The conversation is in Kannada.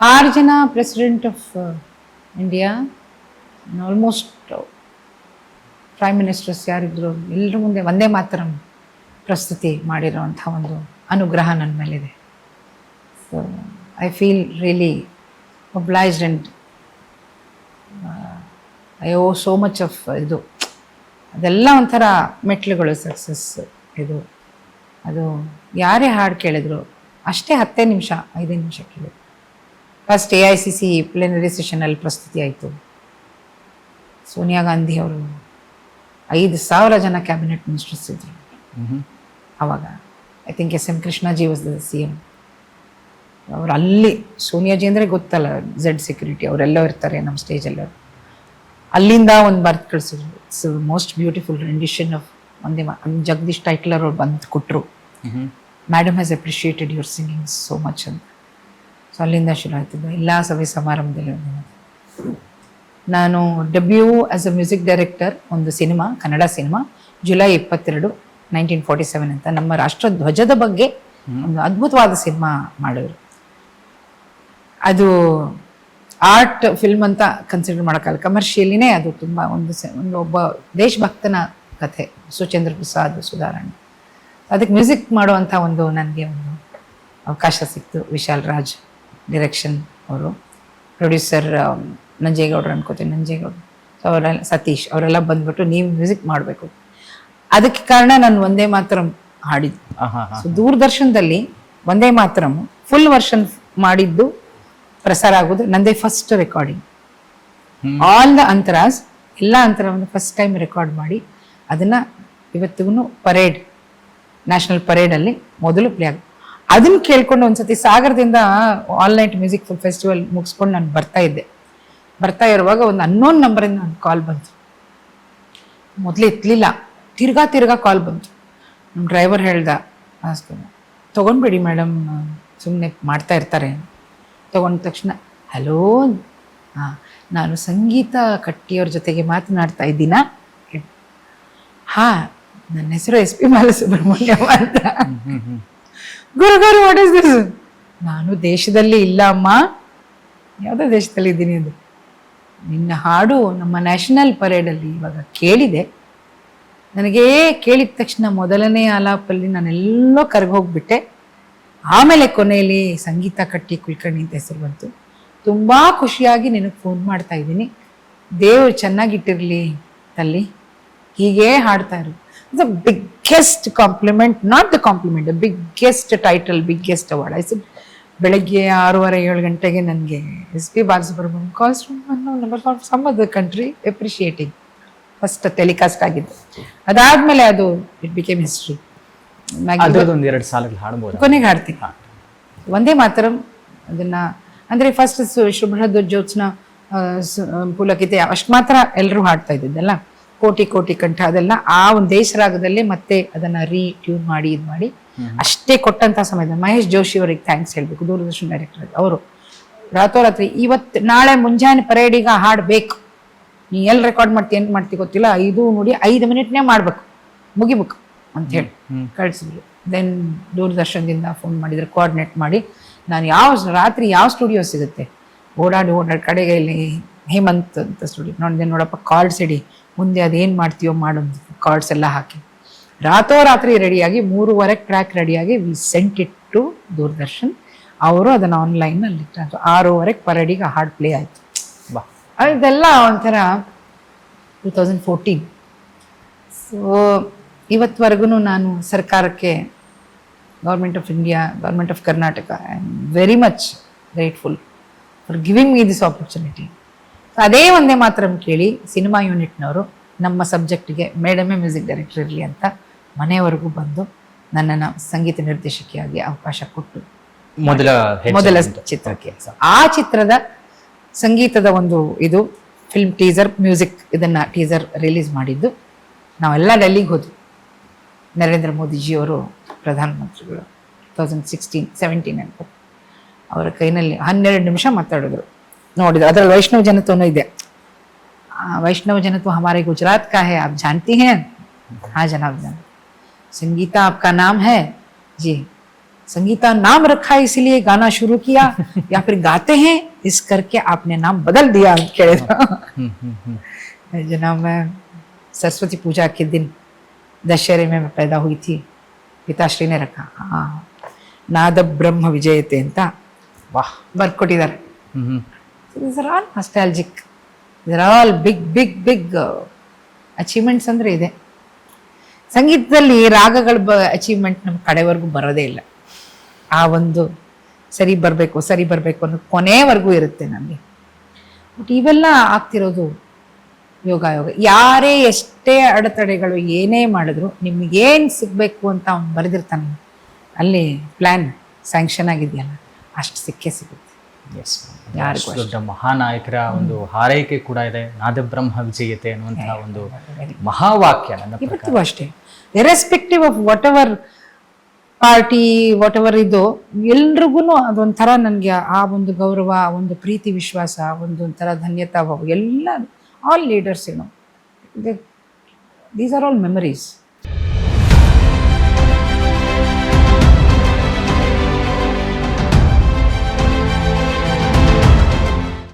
ಆರು ಜನ president of India almost prime ministers ಯಾರಿದ್ರು ಎಲ್ಲರ ಮುಂದೆ ಒಂದೇ ಮಾತ್ರ ಪ್ರಸ್ತುತಿ ಮಾಡಿರೋವಂಥ ಒಂದು ಅನುಗ್ರಹ ನನ್ನ ಮೇಲಿದೆ. So I feel really obliged and I owe so much of ಇದು ಅದೆಲ್ಲ ಒಂಥರ ಮೆಟ್ಲುಗಳು ಸಕ್ಸಸ್ ಇದು. ಅದು ಯಾರೇ ಹಾಡು ಕೇಳಿದ್ರು ಅಷ್ಟೇ ಹತ್ತೇ ನಿಮಿಷ, ಐದೇ ನಿಮಿಷ ಕೇಳಿದ್ರು. First A I C C plenary ಸೆಷನಲ್ಲಿ ಪ್ರಸ್ತುತಿ ಆಯಿತು. ಸೋನಿಯಾ ಗಾಂಧಿ ಅವರು ಐದು ಸಾವಿರ ಜನ ಕ್ಯಾಬಿನೆಟ್ ಮಿನಿಸ್ಟರ್ಸ್ ಇದ್ರು. ಅವಾಗ. I think S M Krishnaji was the C M ಅವರು ಅಲ್ಲಿ ಸೋನಿಯಾಜಿ ಅಂದರೆ ಗೊತ್ತಲ್ಲ ಝೆಡ್ ಸೆಕ್ಯೂರಿಟಿ ಅವರೆಲ್ಲ ಇರ್ತಾರೆ ನಮ್ಮ ಸ್ಟೇಜಲ್ಲಿ ಅಲ್ಲಿಂದ ಒಂದು ಬರ್ತ್ ಕಳಿಸಿದ್ರು. It's most beautiful rendition of ಒಂದೇ ಜಗದೀಶ್ ಟೈಟ್ಲರ್ ಅವ್ರು ಬಂದು ಕೊಟ್ಟರು madam has appreciated your singing so much ಅಂತ. ಸೊ ಅಲ್ಲಿಂದ ಶುರು ಆಯ್ತಿದ್ದು ಎಲ್ಲ ಸಭೆ ಸಮಾರಂಭದಲ್ಲಿ ನಾನು debut as a music director ಒಂದು ಸಿನಿಮಾ ಕನ್ನಡ ಸಿನಿಮಾ ಜುಲೈ ಇಪ್ಪತ್ತೆರಡು ನೈನ್ಟೀನ್ ಫಾರ್ಟಿ ಸೆವೆನ್ ಅಂತ ನಮ್ಮ ರಾಷ್ಟ್ರ ಧ್ವಜದ ಬಗ್ಗೆ ಒಂದು ಅದ್ಭುತವಾದ ಸಿನಿಮಾ ಮಾಡಿದ್ರು. ಅದು ಆರ್ಟ್ ಫಿಲ್ಮ್ ಅಂತ ಕನ್ಸಿಡರ್ ಮಾಡೋಕ್ಕಲ್ಲ ಕಮರ್ಷಿಯಲಿನೇ ಅದು ತುಂಬ ಒಂದು ಒಂದು ಒಬ್ಬ ದೇಶಭಕ್ತನ ಕಥೆ ಸುಚೇಂದ್ರ ಪ್ರಸಾದ್ ಸುಧಾರಣೆ. ಅದಕ್ಕೆ ಮ್ಯೂಸಿಕ್ ಮಾಡುವಂಥ ಒಂದು ನನಗೆ ಒಂದು ಅವಕಾಶ ಸಿಕ್ತು ವಿಶಾಲ್ ರಾಜ್. ಡಿರೆಕ್ಷನ್ ಅವರು. ಪ್ರೊಡ್ಯೂಸರ್ ನಂಜೇಗೌಡರು ಅನ್ಕೋತೀನಿ ನಂಜೇಗೌಡರು. ಸೊ ಅವರೆಲ್ಲ ಸತೀಶ್ ಅವರೆಲ್ಲ ಬಂದ್ಬಿಟ್ಟು ನೀವು ಮ್ಯೂಸಿಕ್ ಮಾಡಬೇಕು. ಅದಕ್ಕೆ ಕಾರಣ ನಾನು ಒಂದೇ ಮಾತ್ರ ಹಾಡಿದ್ದು. ಸೊ ದೂರದರ್ಶನದಲ್ಲಿ ಒಂದೇ ಮಾತ್ರ ಫುಲ್ ವರ್ಷನ್ ಮಾಡಿದ್ದು ಪ್ರಸಾರ ಆಗೋದು ನಂದೇ ಫಸ್ಟ್ ರೆಕಾರ್ಡಿಂಗ್ ಆಲ್ ದ ಅಂತರಾಸ್ ಎಲ್ಲ ಅಂತರವನ್ನು ಫಸ್ಟ್ ಟೈಮ್ ರೆಕಾರ್ಡ್ ಮಾಡಿ ಅದನ್ನು ಇವತ್ತಿಗೂ ಪರೇಡ್ ನ್ಯಾಷನಲ್ ಪರೇಡಲ್ಲಿ ಮೊದಲು ಪ್ಲೇ ಆಗ ಅದನ್ನ ಕೇಳ್ಕೊಂಡು ಒಂದ್ಸತಿ ಸಾಗರದಿಂದ ಆಲ್ ನೈಟ್ ಮ್ಯೂಸಿಕ್ ಫೆಸ್ಟಿವಲ್ ಮುಗಿಸ್ಕೊಂಡು ನಾನು ಬರ್ತಾ ಇದ್ದೆ. ಬರ್ತಾ ಇರುವಾಗ ಒಂದು ಅನ್ನೋನ್ ನಂಬರಿಂದ ಒಂದು ಕಾಲ್ ಬಂತು. ಮೊದಲು ಇತ್ತಲಿಲ್ಲ ತಿರ್ಗಾ ತಿರ್ಗಾ ಕಾಲ್ ಬಂತು. ನಮ್ಮ ಡ್ರೈವರ್ ಹೇಳ್ದ ತೊಗೊಂಡ್ಬಿಡಿ ಮೇಡಮ್ ಸುಮ್ಮನೆ ಮಾಡ್ತಾ ಇರ್ತಾರೆ. ತಗೊಂಡ ತಕ್ಷಣ ಹಲೋ ಹಾಂ ನಾನು ಸಂಗೀತ ಕಟ್ಟಿಯವ್ರ ಜೊತೆಗೆ ಮಾತನಾಡ್ತಾ ಇದ್ದೀನ? ಹಾಂ, ನನ್ನ ಹೆಸರು ಎಸ್ ಪಿ ಬಾಲಸುಬ್ರಹ್ಮಣ್ಯಂ ಅಂತ. ಗುರು ಗುರು ವಾಟ್ ಇಸ್ ದಿಸ್ ನಾನು ದೇಶದಲ್ಲಿ ಇಲ್ಲ, ಅಮ್ಮ. ಯಾವುದೋ ದೇಶದಲ್ಲಿ ಇದ್ದೀನಿ ಅದು. ನಿನ್ನ ಹಾಡು ನಮ್ಮ ನ್ಯಾಷನಲ್ ಪರೇಡಲ್ಲಿ ಇವಾಗ ಕೇಳಿದೆ. ನನಗೆ ಕೇಳಿದ ತಕ್ಷಣ ಮೊದಲನೇ ಆಲಾಪಲ್ಲಿ ನಾನೆಲ್ಲೋ ಕರ್ಗೋಗ್ಬಿಟ್ಟೆ ಆಮೇಲೆ ಕೊನೆಯಲ್ಲಿ ಸಂಗೀತ ಕಟ್ಟಿ ಕುಲ್ಕರ್ಣಿ ಅಂತ ಹೆಸರು ಬಂತು. ತುಂಬ ಖುಷಿಯಾಗಿ ನಿನಗೆ ಫೋನ್ ಮಾಡ್ತಾ ಇದ್ದೀನಿ. ದೇವರು ಚೆನ್ನಾಗಿಟ್ಟಿರಲಿ ತಲ್ಲಿ. ಹೀಗೇ ಹಾಡ್ತಾ ಇರು. The biggest compliment not the compliment the biggest title biggest award I said, ಬೆಳಗ್ಗೆ ಆರೂವರೆ ಏಳು ಗಂಟೆಗೆ ನನಗೆ S P Balasubrahmanyam calls number for some of the country appreciating first telecast ಆಗಿದ್ದು. ಅದಾದ್ಮೇಲೆ ಅದು ಇಟ್ ಬಿಕೇಮ್ ಹಿಸ್ಟ್ರಿ ಎರಡು ಸಾಲಗಳು ಹಾಡ್ಬೋದು. ಕೊನೆಗೆ ಹಾಡ್ತೀನಿ. ಒಂದೇ ಮಾತ್ರ ಅದನ್ನ ಅಂದ್ರೆ ಫಸ್ಟ್ ಶುಭ್ರದ ಜ್ಯೋತ್ಸ್ನ ಪುಲಕಿತೆ ಅಷ್ಟು ಮಾತ್ರ ಎಲ್ಲರೂ ಹಾಡ್ತಾ ಇದ್ದಿದ್ದಲ್ಲ. ಕೋಟಿ ಕೋಟಿ ಕಂಠ ಅದೆಲ್ಲ ಆ ಒಂದು ದೇಶರಾಗದಲ್ಲಿ ಮತ್ತೆ ಅದನ್ನ ರೀ ಟ್ಯೂನ್ ಮಾಡಿ ಇದು ಮಾಡಿ. ಅಷ್ಟೇ ಕೊಟ್ಟಂತ ಸಮಯದ ಮಹೇಶ್ ಜೋಶಿ ಅವರಿಗೆ ಥ್ಯಾಂಕ್ಸ್ ಹೇಳ್ಬೇಕು ದೂರದರ್ಶನ ಡೈರೆಕ್ಟರ್ ಅವರು ರಾತ್ರೋರಾತ್ರಿ ಇವತ್ತು ನಾಳೆ ಮುಂಜಾನೆ ಪರೇಡಿಗ ಹಾಡ್ಬೇಕು. ನೀ ಎಲ್ಲಿ ರೆಕಾರ್ಡ್ ಮಾಡ್ತಿ ಏನು ಮಾಡ್ತಿ ಗೊತ್ತಿಲ್ಲ? ಐದು ನೋಡಿ ಐದು ಮಿನಿಟ್ನೇ ಮಾಡ್ಬೇಕು. ಮುಗಿಬೇಕು ಅಂತ ಹೇಳಿ. ಕಳಿಸಿದ್ರು. ದೆನ್ ದೂರದರ್ಶನದಿಂದ ಫೋನ್ ಮಾಡಿದ್ರು ಕೋಆರ್ಡಿನೇಟ್ ಮಾಡಿ. ನಾನು ಯಾವ ರಾತ್ರಿ ಯಾವ ಸ್ಟುಡಿಯೋ ಸಿಗುತ್ತೆ? ಓಡಾಡಿ ಓಡಾಡಿ ಕಡೆಗೆ ಇಲ್ಲಿ ಹೇಮಂತ್ ಅಂತ ಸ್ಟುಡಿಯೋ ನೋಡಿದೆ ನೋಡಪ್ಪ ಕಾರ್ಡ್ಸ್ ಇಡಿ ಮುಂದೆ ಅದೇನು ಮಾಡ್ತೀಯೋ ಮಾಡೋದ್ ಕಾರ್ಡ್ಸ್ ಎಲ್ಲ ಹಾಕಿ. ರಾತೋರಾತ್ರಿ ರೆಡಿಯಾಗಿ ಮೂರುವರೆ ಟ್ರ್ಯಾಕ್ ರೆಡಿಯಾಗಿ we sent it to Doordarshan ಅವರು ಅದನ್ನು ಆನ್ಲೈನಲ್ಲಿ ಇಟ್ಟು. ಆರೂವರೆಗೆ ಪರಡಿಗೆ ಹಾರ್ಡ್ ಪ್ಲೇ ಆಯಿತು. ಬಾ. ಇದೆಲ್ಲ ಒಂಥರ ಟೂ ತೌಸಂಡ್ ಫೋರ್ಟೀನ್ ಸೊ ಇವತ್ವರೆಗೂ ನಾನು ಸರ್ಕಾರಕ್ಕೆ government of India government of Karnataka I am very much grateful for giving me this opportunity ಅದೇ ಒಂದೇ ಮಾತ್ರ ಕೇಳಿ ಸಿನಿಮಾ ಯೂನಿಟ್ನವರು ನಮ್ಮ ಸಬ್ಜೆಕ್ಟ್ಗೆ ಮೇಡಮೇ ಮ್ಯೂಸಿಕ್ ಡೈರೆಕ್ಟರ್ ಇರಲಿ ಅಂತ ಮನೆಯವರೆಗೂ ಬಂದು ನನ್ನನ್ನು ಸಂಗೀತ ನಿರ್ದೇಶಕಿಯಾಗಿ ಅವಕಾಶ ಕೊಟ್ಟು ಮೊದಲ ಮೊದಲ. ಚಿತ್ರಕ್ಕೆ. ಆ ಚಿತ್ರದ ಸಂಗೀತದ ಒಂದು ಇದು ಫಿಲ್ಮ್ ಟೀಸರ್ ಮ್ಯೂಸಿಕ್ ಇದನ್ನ ಟೀಸರ್ ರಿಲೀಸ್ ಮಾಡಿದ್ದು ನಾವೆಲ್ಲ ಡೆಲ್ಲಿಗೆ ಹೋದ್ವಿ. ನರೇಂದ್ರ ಮೋದಿಜಿಯವರು ಪ್ರಧಾನಮಂತ್ರಿಗಳು. ತೌಸಂಡ್ ಸಿಕ್ಸ್ಟೀನ್ ಸೆವೆಂಟೀನ್ ಅಂತ. ಅವರ ಕೈನಲ್ಲಿ ಹನ್ನೆರಡು ನಿಮಿಷ ಮಾತಾಡಿದ್ರು. ನೋಡಿದ್ರು ಅದರಲ್ಲಿ ವೈಷ್ಣವ ಜನತ್ವನೂ ಇದೆ ಆ, वैष्णव जनत्व हमारे गुजरात का है आप जानती हैं हाँ जनाब जान संगीता आपका नाम है जी संगीता नाम रखा इसलिए गाना शुरू किया या फिर गाते हैं इस करके आपने नाम बदल दिया ಕೇಳಿದ್ರು ಹ್ಮ್ ಹ್ಮ್ ಹ್ಮ್ जनाब मैं सरस्वती पूजा के दिन दशहरे में मैं पैदा हुई थी पिताश्री ने रखा हाँ ನಾದ ಬ್ರಹ್ಮ ವಿಜಯತೆ ಅಂತ ವಾಹ್ ಬರ್ಕೊಟ್ಟಿದ್ದಾರೆ this are all nostalgic this are all big big big achievements ಅಂದರೆ ಇದೆ. ಸಂಗೀತದಲ್ಲಿ ರಾಗಗಳ ಬ ಅಚೀವ್ಮೆಂಟ್ ನಮ್ಮ ಕಡೆವರೆಗೂ ಬರೋದೇ ಇಲ್ಲ. ಆ ಒಂದು ಸರಿ ಬರಬೇಕು ಸರಿ ಬರಬೇಕು ಅನ್ನೋ ಕೊನೆವರೆಗೂ ಇರುತ್ತೆ ನಮಗೆ. ಬಟ್ ಇವೆಲ್ಲ ಆಗ್ತಿರೋದು ಯೋಗ ಯೋಗ ಯಾರೇ ಎಷ್ಟೇ ಅಡೆತಡೆಗಳು ಏನೇ ಮಾಡಿದ್ರು ನಿಮಗೇನು ಸಿಗಬೇಕು ಅಂತ ಅವ್ನು ಬರೆದಿರ್ತಾನೆ, ಅಲ್ಲಿ ಪ್ಲ್ಯಾನ್ ಸ್ಯಾಂಕ್ಷನ್ ಆಗಿದೆಯಲ್ಲ, ಅಷ್ಟು ಸಿಕ್ಕೇ ಸಿಗುತ್ತೆ. ಎಸ್ ದೊಡ್ಡ ಮಹಾನಾಯಕರ ಒಂದು ಹಾರೈಕೆ ಕೂಡ ಇದೆ. ನಾದಬ್ರಹ್ಮ ವಿಜಯತೆ ಅನ್ನುವಂತಹ ಒಂದು ಮಹಾವಾಕ್ಯ ಇವತ್ತಿಗೂ ಅಷ್ಟೇ. Irrespective of whatever party whatever ಇದು ಎಲ್ರಿಗೂ ಅದೊಂಥರ ನನಗೆ ಆ ಒಂದು ಗೌರವ ಒಂದು ಪ್ರೀತಿ ವಿಶ್ವಾಸ ಒಂದು ಒಂಥರ ಧನ್ಯತಾ ಭಾವ ಎಲ್ಲ ಆಲ್ ಲೀಡರ್ಸ್ ಏನು ದೀಸ್ ಆರ್ ಆಲ್ ಮೆಮರೀಸ್